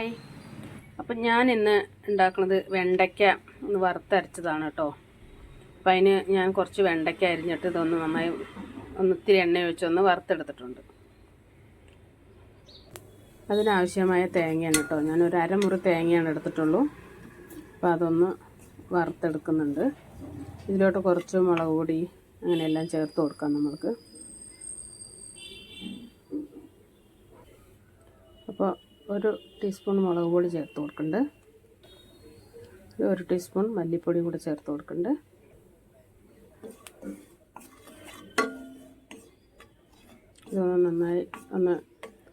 Hi അപ്പം ഞാൻ ഇന്ന് ഉണ്ടാക്കുന്നത് വെണ്ടയ്ക്ക ഒന്ന് വറുത്തരച്ചതാണ് കേട്ടോ. അപ്പം അതിന് ഞാൻ കുറച്ച് വെണ്ടയ്ക്ക അരിഞ്ഞിട്ട് ഇതൊന്ന് നന്നായി ഒന്ന് ഇത്തിരി എണ്ണ ഒഴിച്ചൊന്ന് വറുത്തെടുത്തിട്ടുണ്ട്. അതിനാവശ്യമായ തേങ്ങയാണ് കേട്ടോ. ഞാൻ ഒരു അരമുറി തേങ്ങയാണ് എടുത്തിട്ടുള്ളൂ. അപ്പോൾ അതൊന്ന് വറുത്തെടുക്കുന്നുണ്ട്. ഇതിലോട്ട് കുറച്ച് മുളക് പൊടി അങ്ങനെയെല്ലാം ചേർത്ത് കൊടുക്കാം നമ്മൾക്ക്. അപ്പോൾ ഒരു ടീസ്പൂൺ മുളക് പൊടി ചേർത്ത് കൊടുക്കുന്നുണ്ട് ഒരു ടീസ്പൂൺ മല്ലിപ്പൊടി കൂടെ ചേർത്ത് കൊടുക്കുന്നുണ്ട് ഇതൊന്ന് നന്നായി ഒന്ന്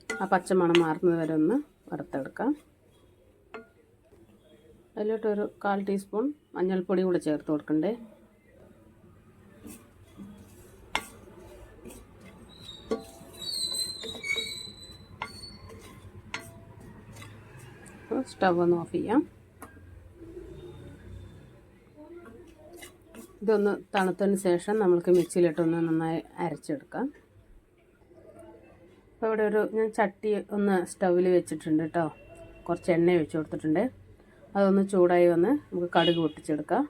ആ പച്ചമണം മാറുന്നത് വരെ ഒന്ന് വറുത്തെടുക്കാം. അതിലോട്ടൊരു കാൽ ടീസ്പൂൺ മഞ്ഞൾപ്പൊടി കൂടെ ചേർത്ത് കൊടുക്കണ്ടേ? സ്റ്റവ് ഒന്ന് ഓഫ് ചെയ്യാം ഇതൊന്ന് തണുത്തതിന് ശേഷം നമ്മൾക്ക് മിക്സിയിലിട്ടൊന്ന് നന്നായി അരച്ചെടുക്കാം. അപ്പോൾ ഇവിടെ ഒരു ഞാൻ ചട്ടി ഒന്ന് സ്റ്റൗവിൽ വെച്ചിട്ടുണ്ട് കേട്ടോ. കുറച്ച് എണ്ണ ഒഴിച്ച് കൊടുത്തിട്ടുണ്ട്. അതൊന്ന് ചൂടായി വന്ന് നമുക്ക് കടുക് പൊട്ടിച്ചെടുക്കാം.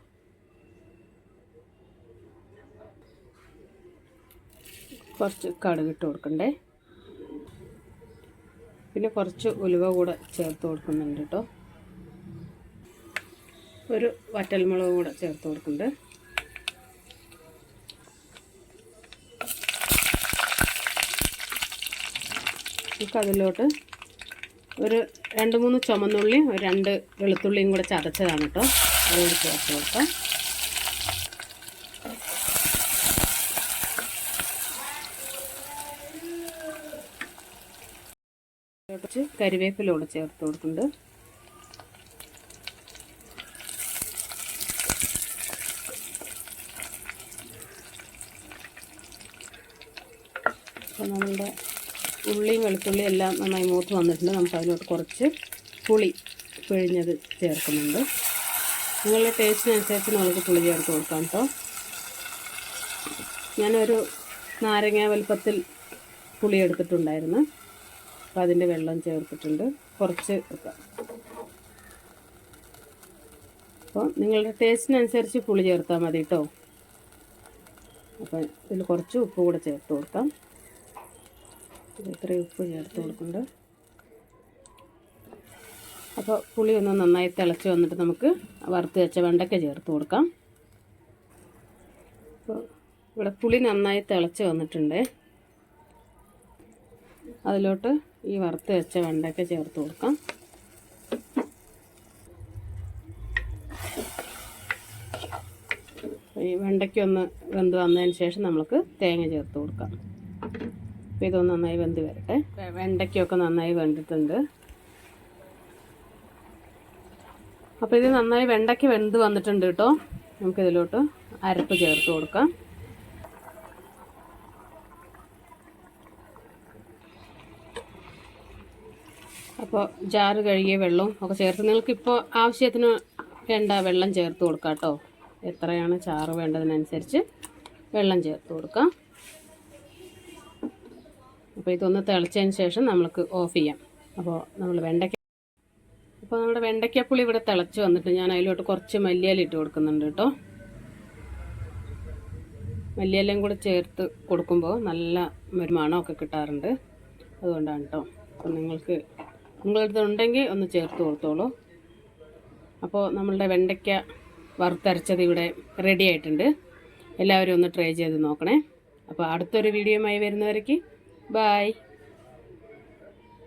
കുറച്ച് കടുക് ഇട്ട് കൊടുക്കണ്ടേ. പിന്നെ കുറച്ച് ഉലുവ കൂടെ ചേർത്ത് കൊടുക്കുന്നുണ്ട് കേട്ടോ. ഒരു വറ്റൽമുളക് കൂടെ ചേർത്ത് കൊടുക്കുന്നുണ്ട്. നമുക്ക് അതിലോട്ട് ഒരു രണ്ട് മൂന്ന് ചുമന്നുള്ളിയും രണ്ട് വെളുത്തുള്ളിയും കൂടെ ചതച്ചതാണ് കേട്ടോ. അതുകൊണ്ട് ചേർത്ത് കൊടുക്കാം. കുറച്ച് കരിവേപ്പില കൂടെ ചേർത്ത് കൊടുക്കുന്നുണ്ട് അപ്പോൾ നമ്മളുടെ ഉള്ളിയും വെളുത്തുള്ളിയും എല്ലാം നന്നായി മൂത്ത് വന്നിട്ടുണ്ട്. നമുക്ക് അതിലോട്ട് കുറച്ച് പുളി പിഴിഞ്ഞത് ചേർക്കുന്നുണ്ട്. നിങ്ങളുടെ ടേസ്റ്റിനനുസരിച്ച് നമുക്ക് പുളി ചേർത്ത് കൊടുക്കാം കേട്ടോ. ഞാനൊരു നാരങ്ങ വലുപ്പത്തിൽ പുളി എടുത്തിട്ടുണ്ടായിരുന്നു. അപ്പോൾ അതിന്റെ വെള്ളം ചേർത്തിട്ടുണ്ട്. കുറച്ച് അപ്പോൾ നിങ്ങളുടെ ടേസ്റ്റിനനുസരിച്ച് പുളി ചേർത്താൽ മതി കേട്ടോ അപ്പോൾ ഇതിൽ കുറച്ച് ഉപ്പ് കൂടെ ചേർത്ത് കൊടുക്കാം. ഇത്രയും ഉപ്പ് ചേർത്ത് കൊടുക്കുന്നുണ്ട്. അപ്പോൾ പുളി ഒന്ന് നന്നായി തിളച്ച് വന്നിട്ട് നമുക്ക് വറുത്ത് വെച്ച വെണ്ടയ്ക്ക ചേർത്ത് കൊടുക്കാം. അപ്പോൾ ഇവിടെ പുളി നന്നായി തിളച്ച് വന്നിട്ടുണ്ട്. അതിലോട്ട് ഈ വറുത്ത് വെച്ച വെണ്ടയ്ക്ക ചേർത്ത് കൊടുക്കാം. ഈ വെണ്ടയ്ക്ക ഒന്ന് വെന്ത് വന്നതിന് ശേഷം നമുക്ക് തേങ്ങ ചേർത്ത് കൊടുക്കാം. അപ്പോൾ ഇതൊന്ന് നന്നായി വെന്ത് വരട്ടെ. വെണ്ടയ്ക്കൊക്കെ നന്നായി വെന്തിട്ടുണ്ട്. അപ്പോൾ ഇത് നന്നായി വെണ്ടയ്ക്ക വെന്ത് വന്നിട്ടുണ്ട് കേട്ടോ. നമുക്കിതിലോട്ട് അരപ്പ് ചേർത്ത് കൊടുക്കാം. അപ്പോൾ ജാറ് കഴുകിയ വെള്ളവും ഒക്കെ ചേർത്ത്. നിങ്ങൾക്ക് ഇപ്പോൾ ആവശ്യത്തിന് വേണ്ട വെള്ളം ചേർത്ത് കൊടുക്കാം കേട്ടോ. എത്രയാണ് ചാറ് വേണ്ടതിനനുസരിച്ച് വെള്ളം ചേർത്ത് കൊടുക്കാം. അപ്പോൾ ഇതൊന്ന് തിളച്ചതിന് ശേഷം നമ്മൾക്ക് ഓഫ് ചെയ്യാം. അപ്പോൾ നമ്മൾ വെണ്ടയ്ക്ക അപ്പോൾ നമ്മുടെ വെണ്ടയ്ക്കപ്പുളി ഇവിടെ തിളച്ച് വന്നിട്ട് ഞാൻ അതിലോട്ട് കുറച്ച് മല്ലിയില ഇട്ട് കൊടുക്കുന്നുണ്ട് കേട്ടോ. മല്ലിയിലയും കൂടെ ചേർത്ത് കൊടുക്കുമ്പോൾ നല്ല ഒരു മണമൊക്കെ കിട്ടാറുണ്ട്. അതുകൊണ്ടാണ് കേട്ടോ. അപ്പം നിങ്ങൾക്ക് നിങ്ങളടുത്ത് ഉണ്ടെങ്കിൽ ഒന്ന് ചേർത്ത് കൊടുത്തോളൂ. അപ്പോൾ നമ്മളുടെ വെണ്ടയ്ക്ക വറുത്തരച്ചത് ഇവിടെ റെഡി ആയിട്ടുണ്ട്. എല്ലാവരും ഒന്ന് ട്രൈ ചെയ്ത് നോക്കണേ. അപ്പോൾ അടുത്തൊരു വീഡിയോയുമായി വരുന്നവരേക്ക് ബായ്